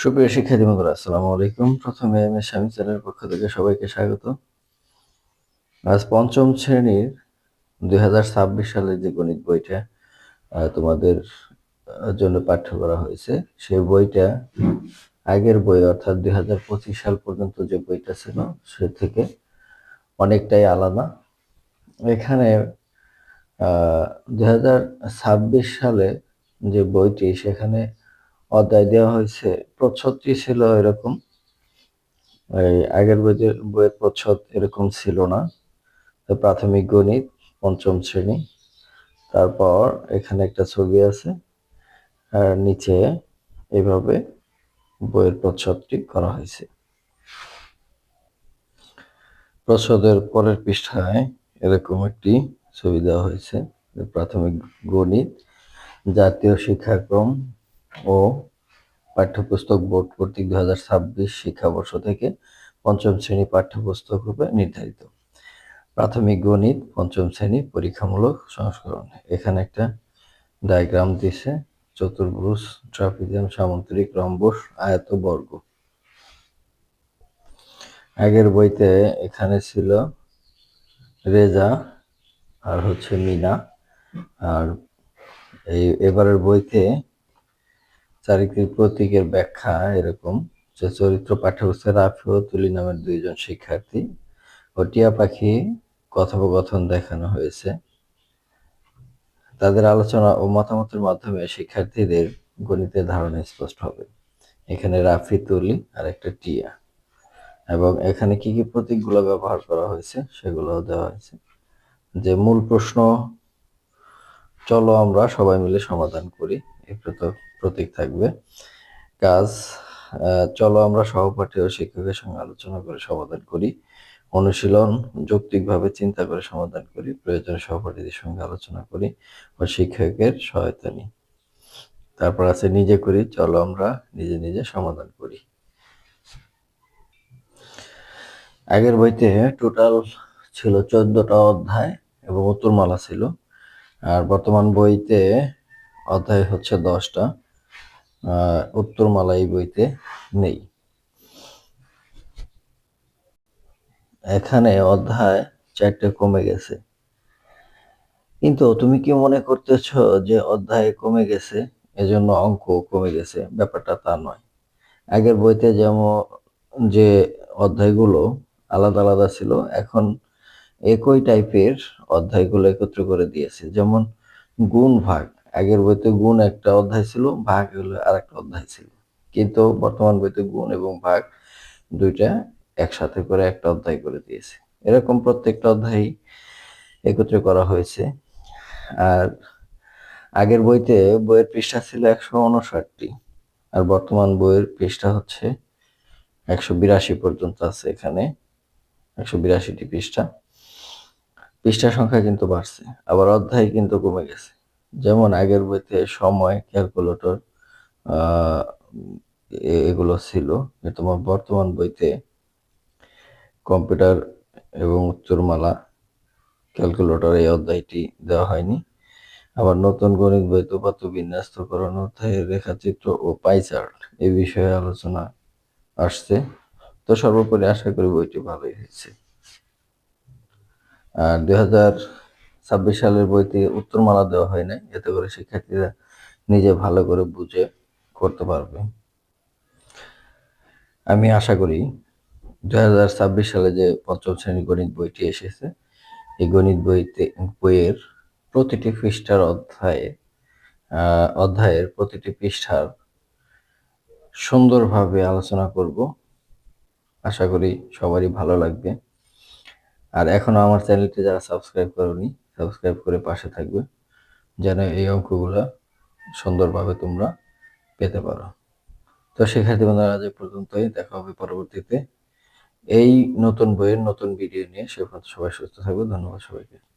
সুপ্রিয় শিক্ষার্থী বন্ধুরা, আসসালামু আলাইকুম। প্রথমে এস স্বামী চ্যানেলের পক্ষ থেকে সবাইকে স্বাগত। আজ পঞ্চম শ্রেণির দুই সালের যে গণিত বইটা তোমাদের জন্য পাঠ্য করা হয়েছে সেই বইটা আগের বই, অর্থাৎ দুই হাজার পঁচিশ সাল পর্যন্ত যে বইটা ছিল, সে থেকে অনেকটাই আলাদা। এখানে দুই হাজার ছাব্বিশ সালে যে বইটি, সেখানে অধ্যায় দেওয়া হয়েছে। প্রচ্ছদটি ছিল এরকম। এই আগের বইতে বইয়ের প্রচ্ছদ এরকম ছিল না। তো প্রাথমিক গণিত, পঞ্চম শ্রেণি। তারপর এখানে একটা ছবি আছে। আর নিচে এইভাবে বইয়ের প্রচ্ছদটি করা হয়েছে। প্রচ্ছদের পরের পৃষ্ঠায় এরকম একটি ছবি দেওয়া হয়েছে। প্রাথমিক গণিত, জাতীয় শিক্ষাক্রম ও পাঠ্যপুস্তক বোর্ড কর্তৃক দু হাজার ছাব্বিশ শিক্ষাবর্ষ থেকে পঞ্চম শ্রেণি পাঠ্যপুস্তক রূপে নির্ধারিত। প্রাথমিক গণিত পঞ্চম শ্রেণি পরীক্ষামূলক সংস্করণ। এখানে একটা ডায়াগ্রাম দিছে, চতুর্ভুজ ট্রাপিজিয়াম সামুদ্রিক রম্বস আয়ত বর্গ আগের বইতে এখানে ছিল রেজা আর হচ্ছে মিনা। আর এই এবারের বইতে চারিত্রিক প্রতীকের ব্যাখ্যা এরকম। যে চরিত্র পাঠ্যপুস্তকের রাফি ও তুলি নামের দুইজন শিক্ষার্থী ও টিয়া পাখি কথোপকথন দেখানো হয়েছে। তাদের আলোচনা ও মতামতের মাধ্যমে শিক্ষার্থীদের গণিতের ধারণা স্পষ্ট হবে। এখানে রাফি তুলি আর একটা টিয়া। এবং এখানে কি কি প্রতীকগুলো ব্যবহার করা হয়েছে সেগুলো দেওয়া হয়েছে। যে মূল প্রশ্ন, চলো আমরা সবাই মিলে সমাধান করি। এই প্রতীক থাকবে। কাজ চলো আমরা সহপাঠী ও শিক্ষকের সঙ্গে আলোচনা করে সমাধান করি। অনুশীলন, যৌক্তিকভাবে চিন্তা করে সমাধান করি। প্রয়োজনে সহপাঠীদের সঙ্গে আলোচনা করি ও শিক্ষকের সহায়তা নিই। তারপর আছে নিজে করি, চলো আমরা নিজে নিজে সমাধান করি। আগের বইতে টোটাল ছিল চোদ্দটা অধ্যায় এবং উত্তরমালা ছিল। আর বর্তমান বইতে অধ্যায় হচ্ছে দশটা। উত্তরমালা এই বইতে নেই। এখানে অধ্যায় চারটে কমে গেছে। কিন্তু তুমি কি মনে করতেছ যে অধ্যায় কমে গেছে? এজন্য অঙ্ক কমে গেছে। ব্যাপারটা তা নয়। আগের বইতে যেমন যে অধ্যায়গুলো আলাদা আলাদা ছিল, এখন একই টাইপের অধ্যায়গুলো একত্র করে দিয়েছে। যেমন গুণ ভাগ। আগের বইতে গুণ একটা অধ্যায় ছিল, ভাগ হলো আর একটা অধ্যায় ছিল। কিন্তু বর্তমান বইতে গুণ এবং ভাগ দুইটা একসাথে করে একটা অধ্যায় করে দিয়েছে। এরকম প্রত্যেকটা অধ্যায় একত্রে করা হয়েছে। আর আগের বইতে বইয়ের পৃষ্ঠা ছিল একশো উনষাটটি, আর বর্তমান বইয়ের পৃষ্ঠা হচ্ছে একশো বিরাশি পর্যন্ত আছে এখানে, একশো বিরাশিটি পৃষ্ঠা। পৃষ্ঠা সংখ্যা কিন্তু বাড়ছে, আবার অধ্যায় কিন্তু কমে গেছে। যেমন আগের বইতে সময় ক্যালকুলেটর এগুলো ছিল। তোমার বর্তমান বইতে কম্পিউটার এবং উত্তরমালা ক্যালকুলেটর এই অধ্যায়টি দেওয়া হয়নি। আবার নতুন গণিত বই উপাত্ত বিন্যস্তকরণ অধ্যায়ের রেখাচিত্র ও পাইচার্ট এই বিষয়ে আলোচনা আসছে। তো সর্বোপরি আশা করি বইটি ভালোই হয়েছে। আর দুই হাজার ছাব্বিশ সালের বইতে উত্তরমালা দেওয়া হয় নাই। এতে করে শিক্ষার্থীরা নিজে ভালো করে বুঝে করতে পারবে। আমি আশা করি দু হাজার ছাব্বিশ সালে যে পঞ্চম শ্রেণির গণিত বইটি এসেছে, এই গণিত বইতে, বইয়ের প্রতিটি পৃষ্ঠার অধ্যায়ে অধ্যায়ের প্রতিটি পৃষ্ঠার সুন্দরভাবে আলোচনা করব। আশা করি সবারই ভালো লাগবে। আর এখনও আমার চ্যানেলটি যারা সাবস্ক্রাইব করনি সাবস্ক্রাইব করে পাশে থাকবে, যেন এই অঙ্কগুলো সুন্দরভাবে তোমরা পেতে পারো। তো শিক্ষার্থী বন্ধুরা, আজ পর্যন্তই। দেখা হবে পরবর্তীতে। এই নতুন বইয়ের নতুন ভিডিও নিয়ে। সে সবাই সুস্থ থাকবে। ধন্যবাদ সবাইকে।